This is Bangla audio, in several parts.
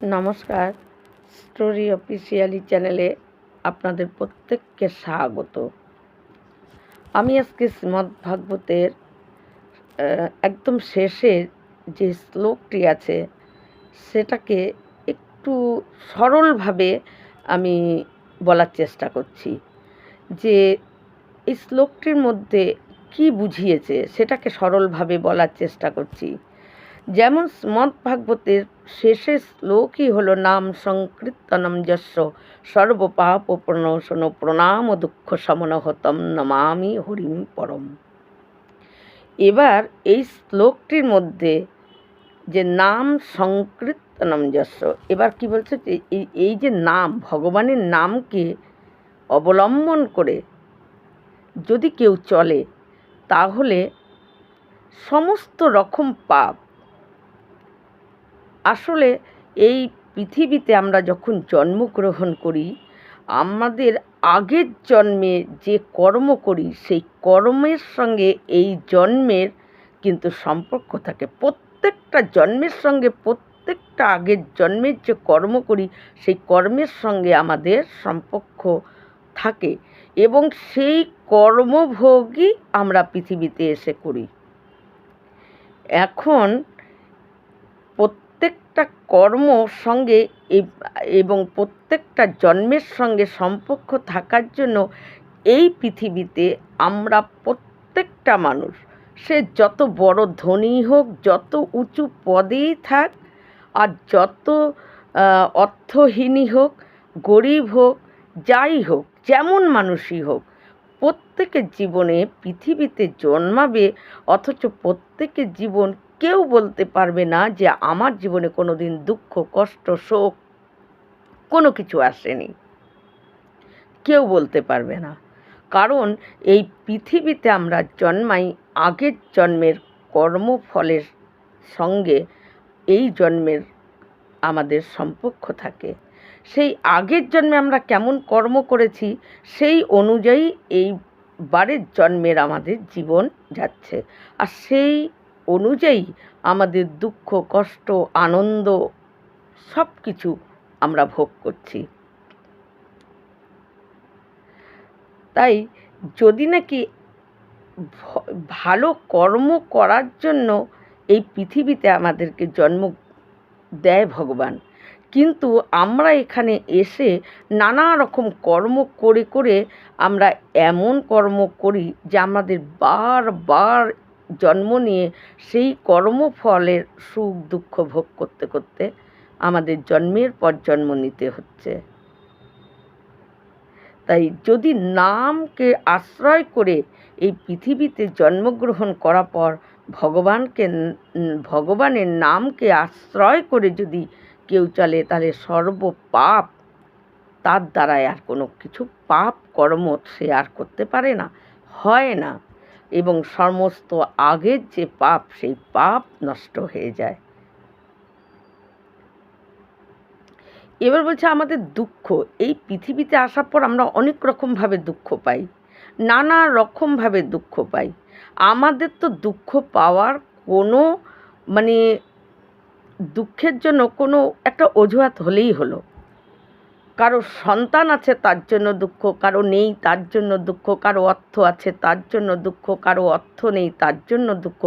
নমস্কার। স্টোরি অফিসিয়ালি চ্যানেলে আপনাদের প্রত্যেককে স্বাগত। আমি আজকে শ্রীমদ্ ভাগবতের একদম শেষে যে শ্লোকটি আছে, সেটাকে একটু সরলভাবে আমি বলার চেষ্টা করছি যে এই শ্লোকটির মধ্যে কি বুঝিয়েছে, সেটাকে সরলভাবে বলার চেষ্টা করছি। যেমন ভাগবতের শেষের শ্লোকই হল, নাম সংকীর্তনম যস্য সর্বপাপ প্রণশন প্রণাম দুঃখ সমন হতম নমামি হরিম পরম। এবার এই শ্লোকটির মধ্যে যে নাম সংকীর্তনম যস্য এবার কি বলছে এই যে নাম, ভগবানের নামকে অবলম্বন করে যদি কেউ চলে, তাহলে সমস্ত রকম পাপ আসলে এই পৃথিবীতে আমরা যখন জন্মগ্রহণ করি, আমাদের আগের জন্মে যে কর্ম করি, সেই কর্মের সঙ্গে এই জন্মের কিন্তু সম্পর্ক থাকে। প্রত্যেকটা জন্মের সঙ্গে, প্রত্যেকটা আগের জন্মের যে কর্ম করি, সেই কর্মের সঙ্গে আমাদের সম্পর্ক থাকে এবং সেই কর্মভোগই আমরা পৃথিবীতে এসে করি। এখন প্রত্যেকটা কর্ম সঙ্গে এবং প্রত্যেকটা জন্মের সঙ্গে সম্পর্ক থাকার জন্য এই পৃথিবীতে আমরা প্রত্যেকটা মানুষ, সে যত বড় ধনী হোক, যত উঁচু পদেই থাক আর যত অর্থহীনই হোক, গরিব হোক, যাই হোক, যেমন মানুষই হোক, প্রত্যেকের জীবনে পৃথিবীতে জন্মাবে, অথচ প্রত্যেকের জীবন কেউ বলতে পারবে না যে আমার জীবনে কোনো দিন দুঃখ, কষ্ট, শোক কোনো কিছু আসেনি। কেউ বলতে পারবে না। কারণ এই পৃথিবীতে আমরা জন্মাই আগের জন্মের কর্মফলের সঙ্গে এই জন্মের আমাদের সম্পর্ক থাকে। সেই আগের জন্মে আমরা কেমন কর্ম করেছি সেই অনুযায়ী এই বারের জন্মের আমাদের জীবন যাচ্ছে। আর সেই অনুযায়ী আমাদের দুঃখ, কষ্ট, আনন্দ সব কিছু আমরা ভোগ করছি। তাই যদি নাকি ভালো কর্ম করার জন্য এই পৃথিবীতে আমাদেরকে জন্ম দেয় ভগবান, কিন্তু আমরা এখানে এসে নানা রকম কর্ম করে করে আমরা এমন কর্ম করি যে আমাদের বারবার জন্ম নিয়ে সেই কর্মফলের সুখ দুঃখ ভোগ করতে করতে আমাদের জন্মের পর জন্ম নিতে হচ্ছে। তাই যদি নামকে আশ্রয় করে এই পৃথিবীতে জন্মগ্রহণ করার পর ভগবানকে ভগবানের নামকে আশ্রয় করে যদি কেউ চলে, তাহলে সর্ব পাপ তার দ্বারায় আর কোনো কিছু পাপ কর্ম সে আর করতে পারে না, হয় না। এবং সমস্ত আগের যে পাপ, সেই পাপ নষ্ট হয়ে যায়। এবার বলছে আমাদের দুঃখ। এই পৃথিবীতে আসার পর আমরা অনেক রকমভাবে দুঃখ পাই, নানা রকমভাবে দুঃখ পাই। আমাদের তো দুঃখ পাওয়ার কোনো মানে দুঃখের জন্য কোনো একটা অজুহাত হলেই হলো। কারও সন্তান আছে তার জন্য দুঃখ, কারও নেই তার জন্য দুঃখ, কারও অর্থ আছে তার জন্য দুঃখ, কারও অর্থ নেই তার জন্য দুঃখ।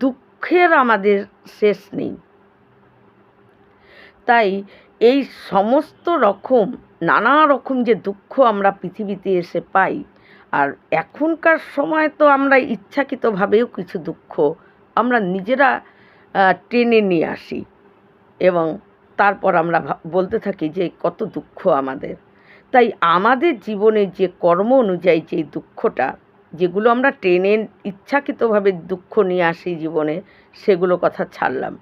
দুঃখের আমাদের শেষ নেই। তাই এই সমস্ত রকম, নানা রকম যে দুঃখ আমরা পৃথিবীতে এসে পাই, আর এখনকার সময় তো আমরা ইচ্ছাকৃতভাবেও কিছু দুঃখ আমরা নিজেরা টেনে নিয়ে আসি এবং তারপর আমরা বলতে থাকি যে কত দুঃখ আমাদের। তাই আমাদের জীবনে যে কর্ম অনুযায়ী যে দুঃখটা, যেগুলো আমরা টেনে ইচ্ছাকৃতভাবে দুঃখ নিয়ে আসি জীবনে, সেগুলো কথা ছাড়লাম।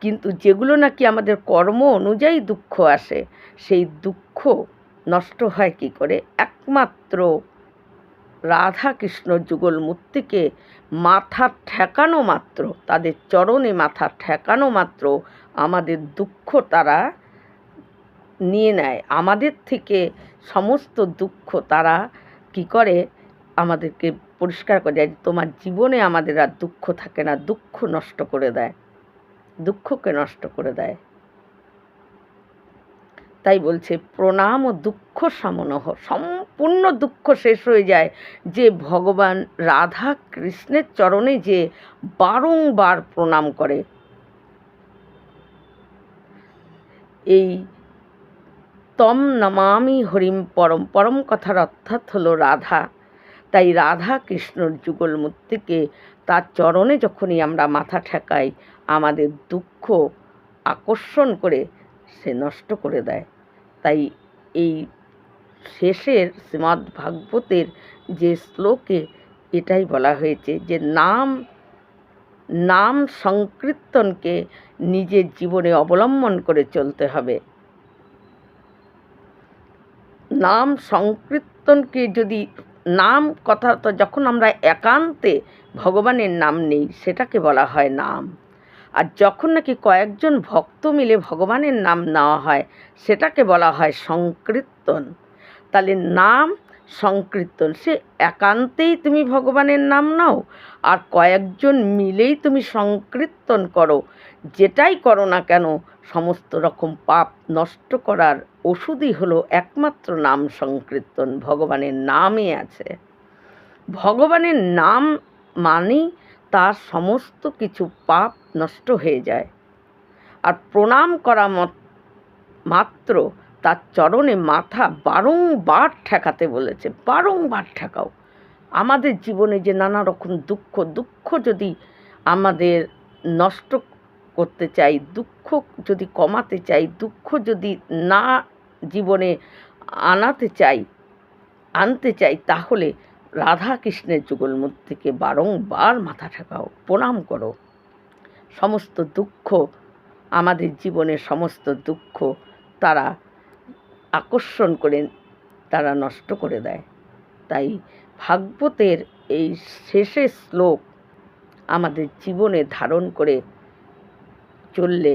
কিন্তু যেগুলো নাকি আমাদের কর্ম অনুযায়ী দুঃখ আসে, সেই দুঃখ নষ্ট হয় কি করে? একমাত্র রাধা কৃষ্ণ যুগল মূর্তিকে মাথা ঠেকানো মাত্র, তাদের চরণে মাথা ঠেকানো মাত্র আমাদের দুঃখ তারা নিয়ে নেয়। আমাদের থেকে সমস্ত দুঃখ তারা কি করে? আমাদেরকে পরিষ্কার করে দেয় তোমার জীবনে আমাদের আর দুঃখ থাকে না, দুঃখ নষ্ট করে দেয়। দুঃখকে নষ্ট করে দেয়। তাই বলছে, প্রণাম ও দুঃখ সমনহ। সম্পূর্ণ দুঃখ শেষ হয়ে যায় যে, ভগবান রাধা কৃষ্ণের চরণে যে বারংবার প্রণাম করে। এই তম নমামি হরিম পরম পরম কথার অর্থাৎ হলো রাধা। তাই রাধা কৃষ্ণর যুগল মূর্তিকে তার চরণে যখনই আমরা মাথা ঠেকাই, আমাদের দুঃখ আকর্ষণ করে সে নষ্ট করে দেয়। তাই এই শেষের শ্রীমদ্ ভাগবতের যে শ্লোকে এটাই বলা হয়েছে যে, নাম নাম সংকীর্তনকে নিজের জীবনে অবলম্বন করে চলতে হবে। নাম সংকীর্তনকে যদি নাম কথা তো যখন আমরা একান্তে ভগবানের নাম নেই, সেটাকে বলা হয় নাম। আর যখন নাকি কয়েকজন ভক্ত মিলে ভগবানের নাম নেওয়া হয়, সেটাকে বলা হয় সংকীর্তন। তাহলে নাম সংকীর্তন। সে একান্তেই তুমি ভগবানের নাম নাও আর কয়েকজন মিলেই তুমি সংকীর্তন করো। যেটাই করো না কেন, সমস্ত রকম পাপ নষ্ট করার ওষুধই হলো একমাত্র নাম সংকীর্তন। ভগবানের নামই আছে। ভগবানের নাম মানেই তার সমস্ত কিছু পাপ নষ্ট হয়ে যায়। আর প্রণাম করা মাত্র তার চরণে মাথা বারংবার ঠেকাতে বলেছে, বারংবার ঠেকাও। আমাদের জীবনে যে নানা রকম দুঃখ দুঃখ যদি আমাদের নষ্ট করতে চাই, দুঃখ যদি কমাতে চাই, দুঃখ যদি না জীবনে আনাতে চাই, আনতে চাই, তাহলে রাধা কৃষ্ণের যুগল মূর্তিকে বারংবার মাথা ঠেকাও, প্রণাম করো। সমস্ত দুঃখ, আমাদের জীবনের সমস্ত দুঃখ তারা আকর্ষণ করে তারা নষ্ট করে দেয়। তাই ভাগবতের এই শেষের শ্লোক আমাদের জীবনে ধারণ করে চললে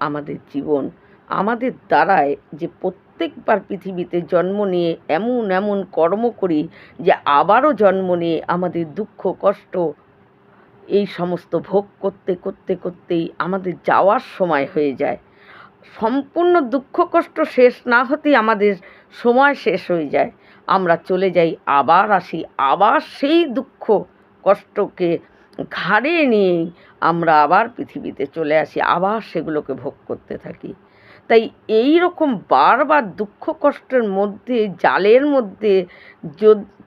আমাদের জীবন আমাদের দ্বারায় যে প্রত্যেকবার পৃথিবীতে জন্ম নিয়ে এমন এমন কর্ম করি যে আবারও জন্ম নিয়ে আমাদের দুঃখ, কষ্ট, এই সমস্ত ভোগ করতে করতে, করতেই আমাদের যাওয়ার সময় হয়ে যায়। সম্পূর্ণ দুঃখ, কষ্ট শেষ না হতেই আমাদের সময় শেষ হয়ে যায়। আমরা চলে যাই, আবার আসি, আবার সেই দুঃখ, কষ্টকে ঘাড়ে নিয়েই আমরা আবার পৃথিবীতে চলে আসি, আবার সেগুলোকে ভোগ করতে থাকি। তাই এই রকম বারবার দুঃখ কষ্টের মধ্যে, জালের মধ্যে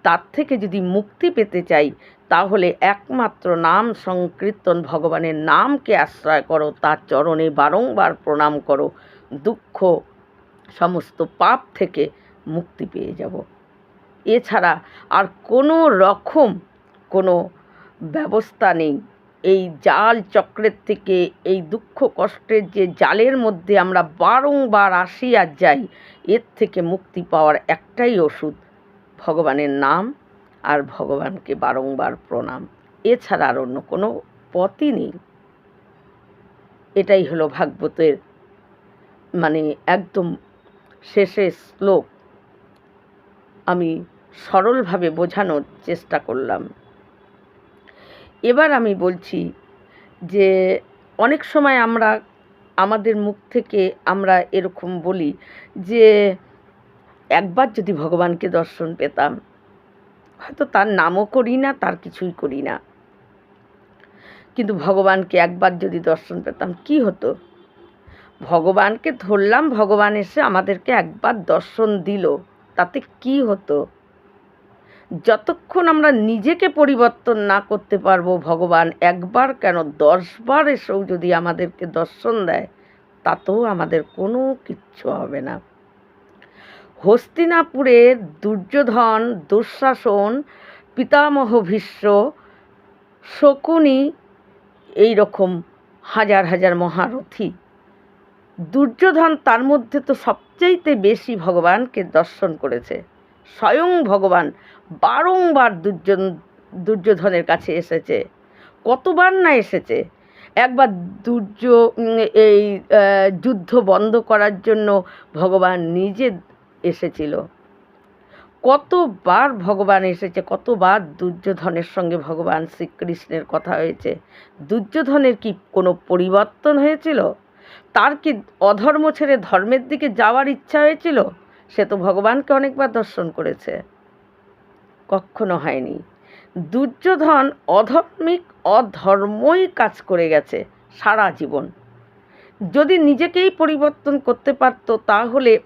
তার থেকে যদি মুক্তি পেতে চাই, তাহলে একমাত্র নাম সংকীর্তন ভগবানের নামকে আশ্রয় করো, তার চরণে বারংবার প্রণাম করো, দুঃখ সমস্ত পাপ থেকে মুক্তি পেয়ে যাব। এছাড়া আর কোনো রকম কোনো ব্যবস্থা নেই। এই জাল চক্রের থেকে, এই দুঃখ কষ্টের যে জালের মধ্যে আমরা বারংবার আসি আর যাই, এর থেকে মুক্তি পাওয়ার একটাই ওষুধ, ভগবানের নাম আর ভগবানকে বারংবার প্রণাম। এছাড়া আর অন্য কোনো পথই নেই। এটাই হলো ভাগবতের মানে একদম শেষের শ্লোক। আমি সরলভাবে বোঝানোর চেষ্টা করলাম। এবার আমি বলছি যে অনেক সময় আমরা আমাদের মুখ থেকে আমরা এরকম বলি যে একবার যদি ভগবানকে দর্শন পেতাম, হয়তো তার নামও করি না, তার কিছুই করি না। কিন্তু ভগবানকে একবার যদি দর্শন পেতাম, কি হতো? ভগবানকে ধরলাম, ভগবান এসে আমাদেরকে একবার দর্শন দিল, তাতে কি হতো? যতক্ষণ আমরা নিজেকে পরিবর্তন না করতে পারব, ভগবান একবার কেন দশবার এসেও যদি আমাদেরকে দর্শন দেয়, তাতেও আমাদের কোনো কিচ্ছু হবে না। হস্তিনাপুরের দুর্যোধন, দুঃশাসন, পিতামহ ভীষ্ম, শকুনি এই রকম হাজার হাজার মহারথী। দুর্যোধন তার মধ্যে তো সবচাইতে বেশি ভগবানকে দর্শন করেছে। স্বয়ং ভগবান বারংবার দুর্যোধন, দুর্যোধনের কাছে এসেছে। কতবার না এসেছে? একবার দুর্য এই যুদ্ধ বন্ধ করার জন্য ভগবান নিজে এসেছিল। কতবার ভগবান এসেছে, কতবার দুর্যোধনের সঙ্গে ভগবান শ্রীকৃষ্ণের কথা হয়েছে। দুর্যোধনের কি কোনো পরিবর্তন হয়েছিল? তার কি অধর্ম ছেড়ে ধর্মের দিকে যাওয়ার ইচ্ছা হয়েছিল? সে তো ভগবানকে অনেকবার দর্শন করেছে। কখনো হয়নি। দুর্যোধন অধর্মিক, অধর্মই কাজ করে গেছে সারা জীবন। যদি নিজেকেই পরিবর্তন করতে পারত তাহলে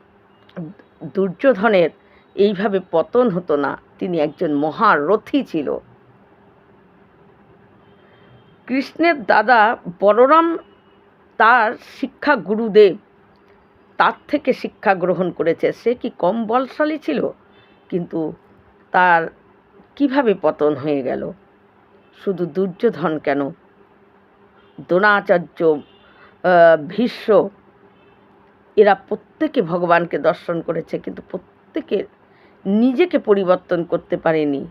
দুর্যোধনের এইভাবে পতন হতো না। তিনি একজন মহারথী ছিল। কৃষ্ণের দাদা বলরাম তার শিক্ষা গুরুদেব তার থেকে শিক্ষা গ্রহণ করেছে। সে কি কম বলশালী ছিল? কিন্তু তার কীভাবে পতন হয়ে গেল? শুধু দুর্যোধন কেন? দ্রোণাচার্য ভীষ্ম, এরা প্রত্যেকে ভগবানকে দর্শন করেছে, কিন্তু প্রত্যেকে নিজেকে পরিবর্তন করতে পারেনি।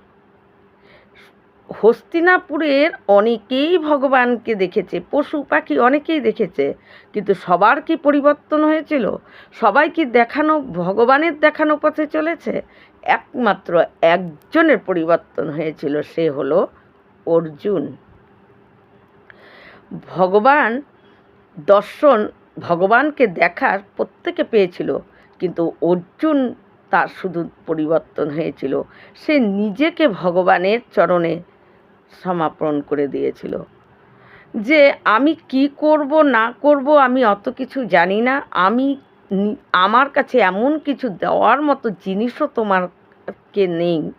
হস্তিনাপুরের অনেকেই ভগবানকে দেখেছে, পশু পাখি অনেকেই দেখেছে, কিন্তু সবার কি পরিবর্তন হয়েছিল? সবাই কি দেখানো, ভগবানের দেখানো পথে চলেছে? একমাত্র একজনের পরিবর্তন হয়েছিল, সে হলো অর্জুন। ভগবান দর্শন, ভগবানকে দেখার প্রত্যেকে পেয়েছিল, কিন্তু অর্জুন তার শুধু পরিবর্তন হয়েছিল। সে নিজেকে ভগবানের চরণে সমাপন করে দিয়েছিল। যে আমি কি করব, না করব, আমি অত কিছু জানি না। আমি আমার কাছে এমন কিছু দেওয়ার মতো জিনিসও তোমারকে নেই।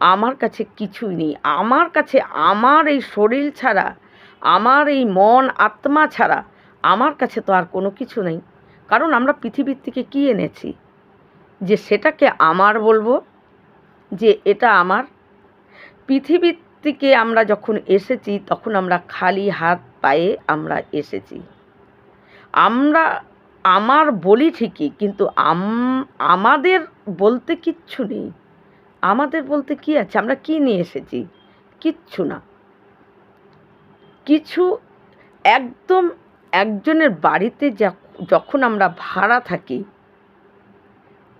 আমার কাছে কিছুই নেই। আমার কাছে আমার এই শরীর ছাড়া, আমার এই মন, আত্মা ছাড়া আমার কাছে তো আর কোনো কিছু নেই। কারণ আমরা পৃথিবীর থেকে কী এনেছি? যে সেটাকে আমার বলব, যে এটা আমার। পৃথিবীর থেকে আমরা যখন এসেছি, তখন আমরা খালি হাত পায়ে আমরা এসেছি। আমরা, আমার বলি ঠিকই, কিন্তু আমাদের বলতে কিচ্ছু নেই। আমাদের বলতে কি আছে? আমরা কি নিয়ে এসেছি? কিচ্ছু না। কিছু একদম একজনের বাড়িতে যখন আমরা ভাড়া থাকি,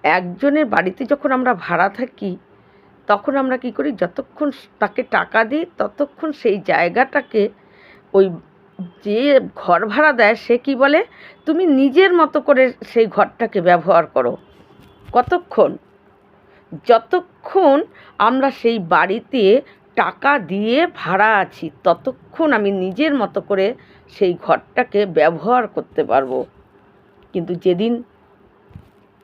একজনের বাড়িতে যখন আমরা ভাড়া থাকি তখন আমরা কি করি? যতক্ষণ তাকে টাকা দিই, ততক্ষণ সেই জায়গাটাকে ওই যে ঘর ভাড়া দেয়, সে কি বলে? তুমি নিজের মতো করে সেই ঘরটাকে ব্যবহার করো। কতক্ষণ? যতক্ষণ আমরা সেই বাড়িতে টাকা দিয়ে ভাড়া আছি, ততক্ষণ আমি নিজের মতো করে সেই ঘরটাকে ব্যবহার করতে পারব। কিন্তু যেদিন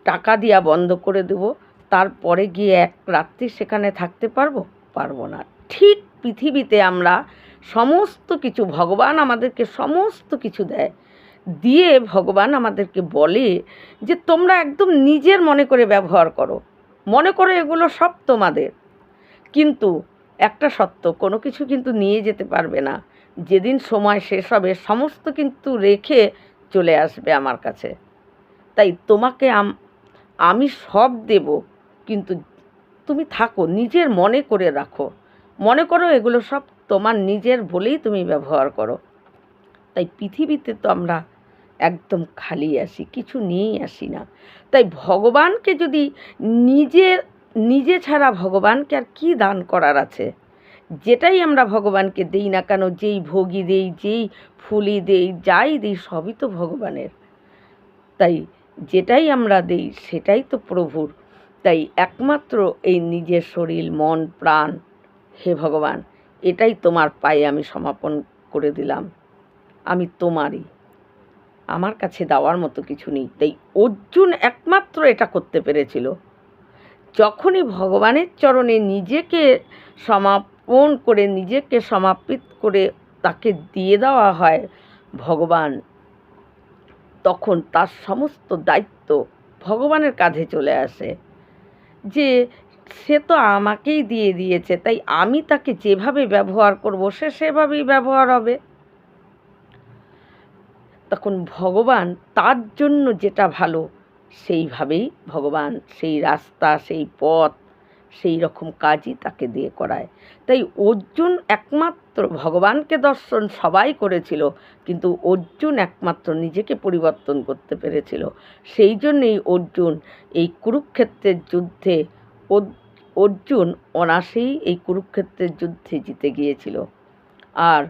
টাকা দেওয়া বন্ধ করে দেবো তারপরে গিয়ে এক রাত্রি সেখানে থাকতে পারব? পারব না। ঠিক পৃথিবীতে আমরা সমস্ত কিছু ভগবান আমাদেরকে সমস্ত কিছু দেয়। দিয়ে ভগবান আমাদেরকে বলে যে, তোমরা একদম নিজের মনে করে ব্যবহার করো। মনে করো এগুলো সব তোমাদের। কিন্তু একটা সত্য, কোনো কিছু কিন্তু নিয়ে যেতে পারবে না। যেদিন সময় শেষ হবে, সমস্ত কিন্তু রেখে চলে আসবে আমার কাছে। তাই তোমাকে আমি সব দেব। কিন্তু তুমি থাকো, নিজের মনে করে রাখো। মনে করো এগুলো সব তোমার নিজের বলেই তুমি ব্যবহার করো। তাই পৃথিবীতে তো আমরা একদম খালি আসি কিছু নিয়েই আসি না। তাই ভগবানকে যদি নিজের, নিজে ছাড়া ভগবানকে আর কী দান করার আছে? যেটাই আমরা ভগবানকে দিই না কেন, যেই ভোগী দেই, যেই ফুলি দেই, যাই দিই, সবই তো ভগবানের। তাই যেটাই আমরা দিই, সেটাই তো প্রভুর। তাই একমাত্র এই নিজের শরীর, মন, প্রাণ, হে ভগবান, এটাই তোমার পায়ে আমি সমাপন করে দিলাম। আমি তোমারই। আমার কাছে দেওয়ার মতো কিছু নেই। তাই অর্জুন একমাত্র এটা করতে পেরেছিল। যখনই ভগবানের চরণে নিজেকে সমাপন করে, নিজেকে সমাপিত করে তাকে দিয়ে দেওয়া হয় ভগবান, তখন তার সমস্ত দায়িত্ব ভগবানের কাঁধে চলে আসে। যে সে তো আমাকেই দিয়ে দিয়েছে, তাই আমি তাকে যেভাবে ব্যবহার করব সে সেভাবেই ব্যবহার হবে। তখন ভগবান তার জন্য যেটা ভালো, সেইভাবেই ভগবান সেই রাস্তা, সেই পথ সেই রকম কাজই তাকে দিয়ে করায়। তাই অর্জুন একমাত্র ভগবানকে দর্শন সবাই করেছিল, কিন্তু অর্জুন একমাত্র নিজেকে পরিবর্তন করতে পেরেছিল। সেই জন্যেই অর্জুন এই কুরুক্ষেত্রের যুদ্ধে অর্জুন অনাসেই এই কুরুক্ষেত্রের যুদ্ধে জিতে গিয়েছিল। আর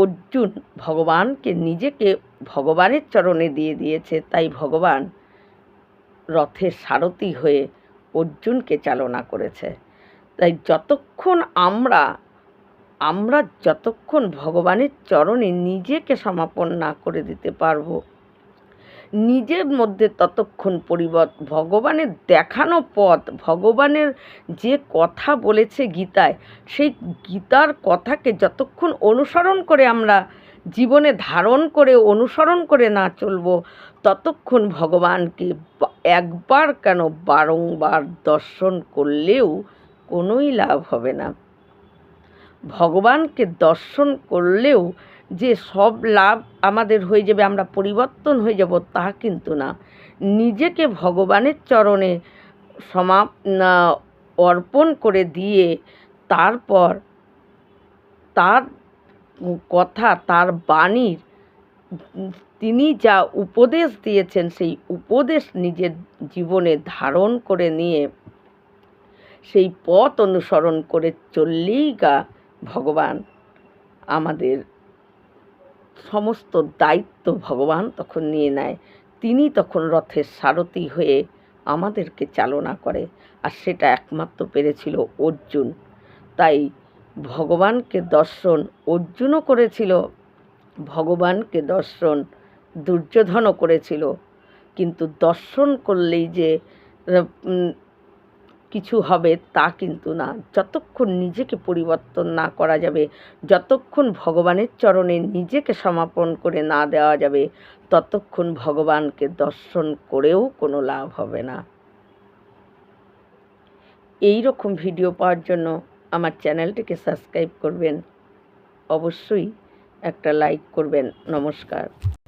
অর্জুন ভগবানকে নিজেকে ভগবানের চরণে দিয়ে দিয়েছে, তাই ভগবান রথের সারথি হয়ে অর্জুনকে চালনা করেছে। তাই যতক্ষণ আমরা আমরা যতক্ষণ ভগবানের চরণে নিজেকে সমাপন না করে দিতে পারব, নিজের মধ্যে ততক্ষণ পরিবর্ত ভগবানের দেখানো পথ, ভগবানের যে কথা বলেছে গীতায়, সেই গীতার কথাকে যতক্ষণ অনুসরণ করে আমরা জীবনে ধারণ করে, অনুসরণ করে না চলবো, ততক্ষণ ভগবানকে একবার কেন বারংবার দর্শন করলেও কোনোই লাভ হবে না। ভগবানকে দর্শন করলেও যে সব লাভ আমাদের হয়ে যাবে, আমরা পরিবর্তন হয়ে যাব তা কিন্তু না। নিজেকে ভগবানের চরণে সমাপ অর্পণ করে দিয়ে তারপর তার কথা, তার বাণীর তিনি যা উপদেশ দিয়েছেন, সেই উপদেশ নিজের জীবনে ধারণ করে নিয়ে সেই পথ অনুসরণ করে চললেই গা ভগবান আমাদের সমস্ত দায়িত্ব ভগবান তখন নিয়ে নেয়। তিনি তখন রথের সারথি হয়ে আমাদেরকে চালনা করে আর সেটা একমাত্র পেরেছিল অর্জুন। তাই ভগবানকে দর্শন অর্জুনও করেছিল। ভগবানকে দর্শন, দুর্যোধনও করেছিল। কিন্তু দর্শন করলেই যে কিছু হবে তা কিন্তু না। যতক্ষণ নিজেকে পরিবর্তন না করা যাবে, যতক্ষণ ভগবানের চরণে নিজেকে সমাপন করে না দেওয়া যাবে, ততক্ষণ ভগবানকে দর্শন করেও কোনো লাভ হবে না। এই রকম ভিডিও পাওয়ার জন্য আমার চ্যানেলটিকে সাবস্ক্রাইব করবেন। অবশ্যই একটা লাইক করবেন নমস্কার।